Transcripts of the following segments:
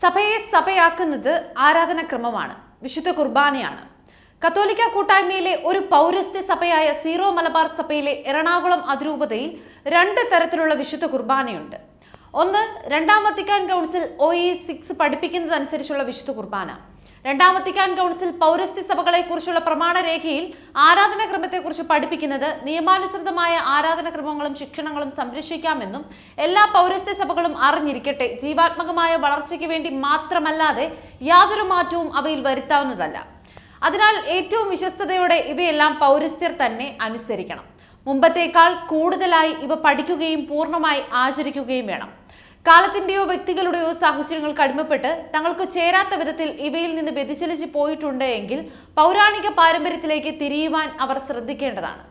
സഭയെ സഭയാക്കുന്നത് ആരാധനക്രമമാണ്. വിശുദ്ധ കുർബാനയാണ്. കത്തോലിക്ക കൂട്ടായ്മയിലെ ഒരു പൗരസ്ത്യ സഭയായ സീറോ മലബാർ സഭയിലെ എറണാകുളം അതിരൂപതയിൽ രണ്ട് തരത്തിലുള്ള വിശുദ്ധ കുർബാനയുണ്ട്. ഒന്ന് രണ്ടാം Vatican council O E six പഠിപ്പിക്കുന്നതനുസരിച്ചുള്ള വിശുദ്ധ കുർബാന. രണ്ടാം വത്തിക്കാൻ കൗൺസിൽ പൗരസ്ത്യ സഭകളെക്കുറിച്ചുള്ള പ്രമാണരേഖയിൽ ആരാധനാക്രമത്തെക്കുറിച്ച് പഠിപ്പിക്കുന്നത് നിയമാനുസൃതമായ ആരാധനാക്രമങ്ങളും ശിക്ഷണങ്ങളും സംരക്ഷിക്കാമെന്നും എല്ലാ പൗരസ്ത്യ സഭകളും അറിഞ്ഞിരിക്കട്ടെ. ജീവാത്മകമായ വളർച്ചയ്ക്ക് വേണ്ടി മാത്രമല്ലാതെ യാതൊരു മാറ്റവും അവയിൽ വരുത്താവുന്നതല്ല. അതിനാൽ ഏറ്റവും വിശ്വസ്തയോടെ ഇവയെല്ലാം പൗരസ്ത്യർ തന്നെ അനുസരിക്കണം. മുമ്പത്തേക്കാൾ കൂടുതലായി ഇവ പഠിക്കുകയും പൂർണമായി ആചരിക്കുകയും വേണം. കാലത്തിന്റെയോ വ്യക്തികളുടെയോ സാഹചര്യങ്ങൾ അടിമപ്പെട്ട് തങ്ങൾക്ക് ചേരാത്ത വിധത്തിൽ ഇവയിൽ നിന്ന് വ്യതിചലിച്ച് പോയിട്ടുണ്ട് എങ്കിൽ പൗരാണിക പാരമ്പര്യത്തിലേക്ക് തിരിയുവാൻ അവർ ശ്രദ്ധിക്കേണ്ടതാണ്.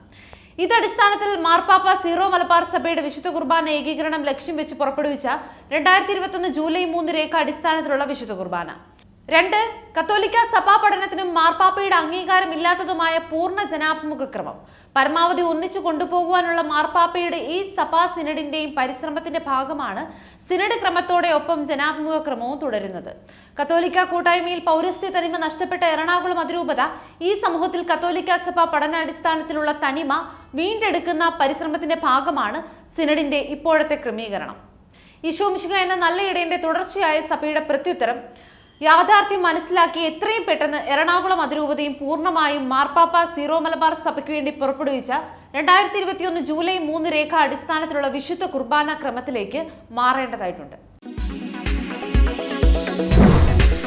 ഇതടിസ്ഥാനത്തിൽ മാർപ്പാപ്പ സീറോ മലബാർ സഭയുടെ വിശുദ്ധ കുർബാന ഏകീകരണം ലക്ഷ്യം വെച്ച് പുറപ്പെടുവിച്ച രണ്ടായിരത്തി ഇരുപത്തൊന്ന് ജൂലൈ മൂന്ന് രേഖ അടിസ്ഥാനത്തിലുള്ള വിശുദ്ധ കുർബാന. രണ്ട് കത്തോലിക്ക സഭാ പഠനത്തിനും മാർപ്പാപ്പയുടെ അംഗീകാരമില്ലാത്തതുമായ പൂർണ ജനാഭിമുഖ ക്രമം. പരമാവധി ഒന്നിച്ചു കൊണ്ടുപോകുവാനുള്ള മാർപ്പാപ്പയുടെ ഈ സഭാ സിനഡിന്റെയും പരിശ്രമത്തിന്റെ ഭാഗമാണ് സിനഡ് ക്രമത്തോടെ ഒപ്പം ജനാഭിമുഖ ക്രമവും തുടരുന്നത്. കത്തോലിക്ക കൂട്ടായ്മയിൽ പൗരസ്ത്യ തനിമ നഷ്ടപ്പെട്ട എറണാകുളം അതിരൂപത ഈ സമൂഹത്തിൽ കത്തോലിക്ക സഭ പഠനാടിസ്ഥാനത്തിലുള്ള തനിമ വീണ്ടെടുക്കുന്ന പരിശ്രമത്തിന്റെ ഭാഗമാണ് സിനഡിന്റെ ഇപ്പോഴത്തെ ക്രമീകരണം. ഈശോമിശിക എന്ന നല്ല ഇടയന്റെ തുടർച്ചയായ സഭയുടെ പ്രത്യുത്തരം യാഥാർത്ഥ്യം മനസ്സിലാക്കി എത്രയും പെട്ടെന്ന് എറണാകുളം അതിരൂപതയും പൂർണമായും മാർപ്പാപ്പ സീറോ മലബാർ സഭയ്ക്ക് വേണ്ടി പുറപ്പെടുവിച്ച രണ്ടായിരത്തി ഇരുപത്തിയൊന്ന് ജൂലൈ മൂന്ന് രേഖ അടിസ്ഥാനത്തിലുള്ള വിശുദ്ധ കുർബാന ക്രമത്തിലേക്ക് മാറേണ്ടതായിട്ടുണ്ട്.